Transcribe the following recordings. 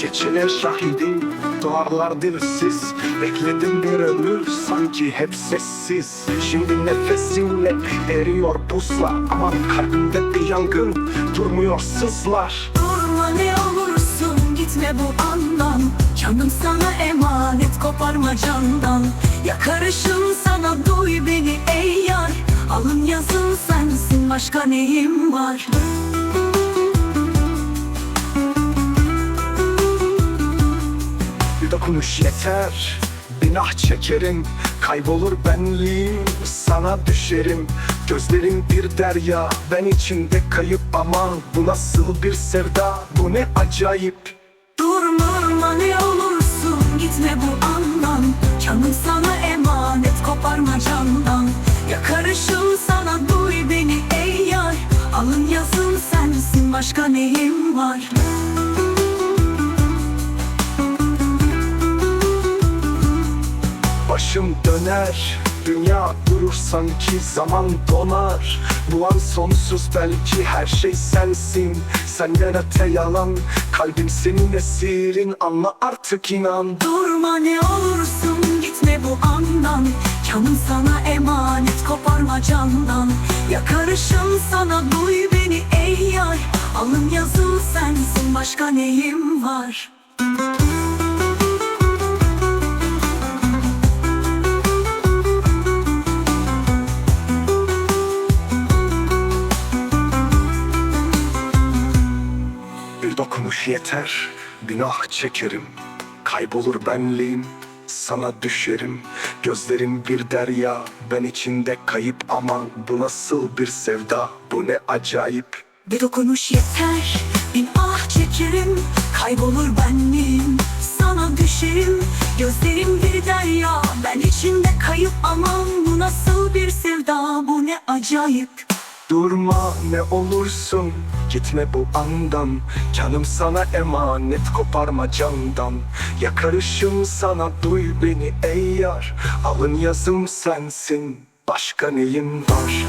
Geceler şahidim Duvarlar dilsiz Bekledim bir ömür sanki hep sessiz. Şimdi nefesimle eriyor buzlar Aman kalbimde bir yangın Durmuyor sızlar. Durma ne olursun gitme bu andan. Canım sana emanet koparma candan. Yakarışım sana duy beni ey yar. Alın yazın sensin başka neyim var Bir dokunuş yeter. Binah çekerim. Kaybolur benliğim. Sana düşerim. Gözlerin bir derya. Ben içinde kayıp ama Bu nasıl bir sevda? Bu ne acayip. Durma ne olursun gitme bu andan. Canım sana emanet koparma candan. Yakarışım sana duy beni ey yar. Alın yazın sensin başka neyim var Başım döner Dünya durur sanki zaman donar. Bu an sonsuz belki her şey sensin. Senden öte yalan Kalbim senin esirin Anla artık inan. Durma ne olursun gitme bu andan. Canım sana emanet koparma candan. Yakarışım sana duy beni ey yar. Alın yazın sensin başka neyim var Bir dokunuş yeter. Günah çekerim. Kaybolur benliğim Sana düşerim. Gözlerin bir derya Ben içinde kayıp ama Bu nasıl bir sevda? Bu ne acayip. Bir dokunuş yeter Bin ah çekerim. Kaybolur benliğim Sana düşerim. Gözlerim bir derya Ben içinde kayıp aman Bu nasıl bir sevda? Bu ne acayip Durma ne olursun. Gitme bu andan Canım sana emanet Koparma candan. Yakarışım sana Duy beni ey yar. Alın yazım sensin Başka neyim var?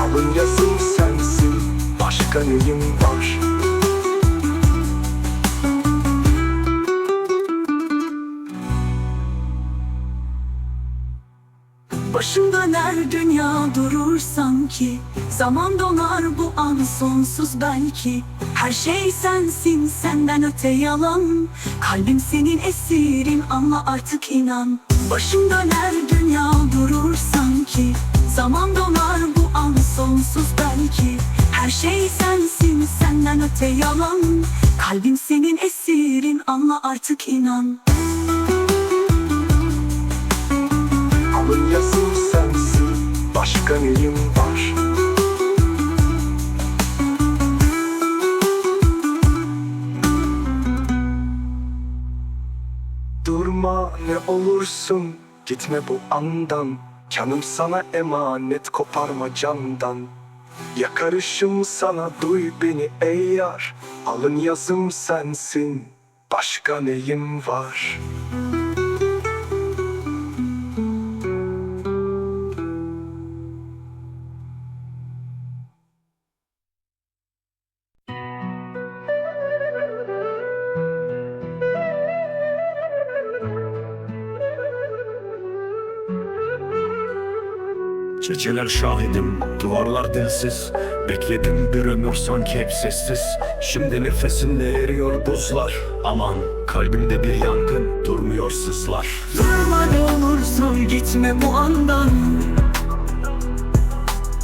Alın yazım sensin Başka neyim var Başım döner dünya durur sanki. Zaman donar bu an sonsuz belki. Her şey sensin senden öte yalan. Kalbim senin esirin anla artık inan. Başım döner dünya durur sanki. Zaman donar bu an sonsuz belki. Her şey sensin senden öte yalan. Kalbim senin esirin anla artık inan Başka var. Durma ne olursun. Gitme bu andan. Canım sana emanet Koparma candan. Yakarışım sana Duy beni ey yar. Alın yazım sensin. Başka neyim var Geceler şahidim, duvarlar dilsiz Bekledim bir ömür sanki hep sessiz. Şimdi nefesimde eriyor buzlar. Aman kalbimde bir yangın durmuyor sızlar. Durma ne olursun gitme bu andan.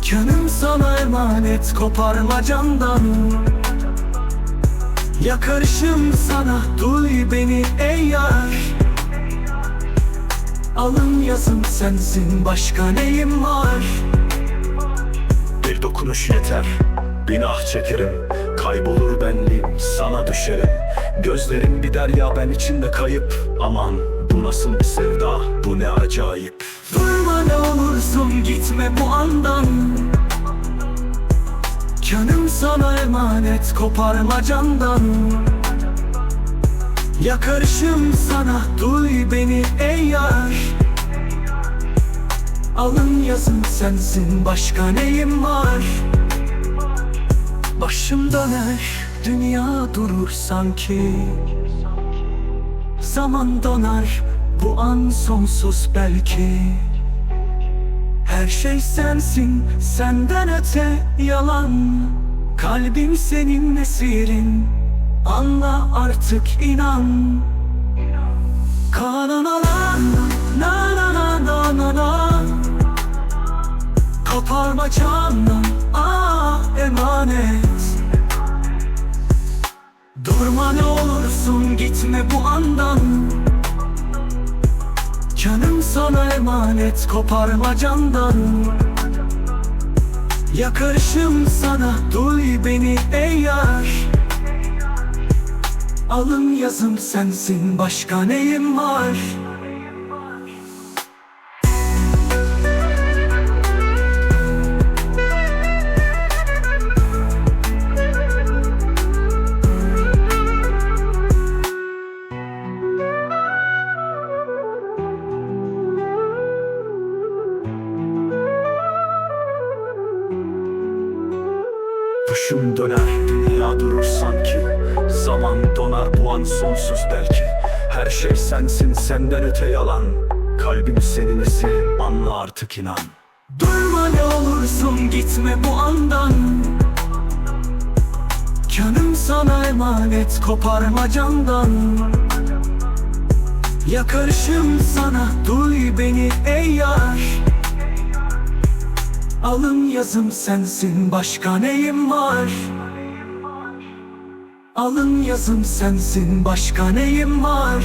Canım sana emanet koparma candan. Yakarışım sana duy beni ey yar Alın yazım sensin başka neyim var? Bir dokunuş yeter, binah çekerim. Kaybolur benliğim, sana düşerim. Gözlerin bir derya ben içinde kayıp. Aman bu nasıl bir sevda, bu ne acayip. Durma ne olursun gitme bu andan. Canım sana emanet koparma candan Yakarışım sana duy beni ey yar. Alın yazın sensin başka neyim var? Başım döner dünya durur sanki. Zaman donar bu an sonsuz belki. Her şey sensin senden öte yalan. Kalbim senin esirin Anla artık inan. Kananalan na na na na na na. Koparma canım ah emanet. Durma ne olursun gitme bu andan. Canım sana emanet koparma candan. Yakarışım sana duy beni ey yar Alın yazım sensin başka neyim var? Başım döner, dünya durur sanki Donar bu an sonsuz belki. Her şey sensin, senden öte yalan. Kalbim senin esin, anla artık inan. Durma ne olursun gitme bu andan. Canım sana emanet koparma candan. Yakarışım sana duy beni ey yar. Alın yazım sensin başka neyim var Alın yazım sensin başka neyim var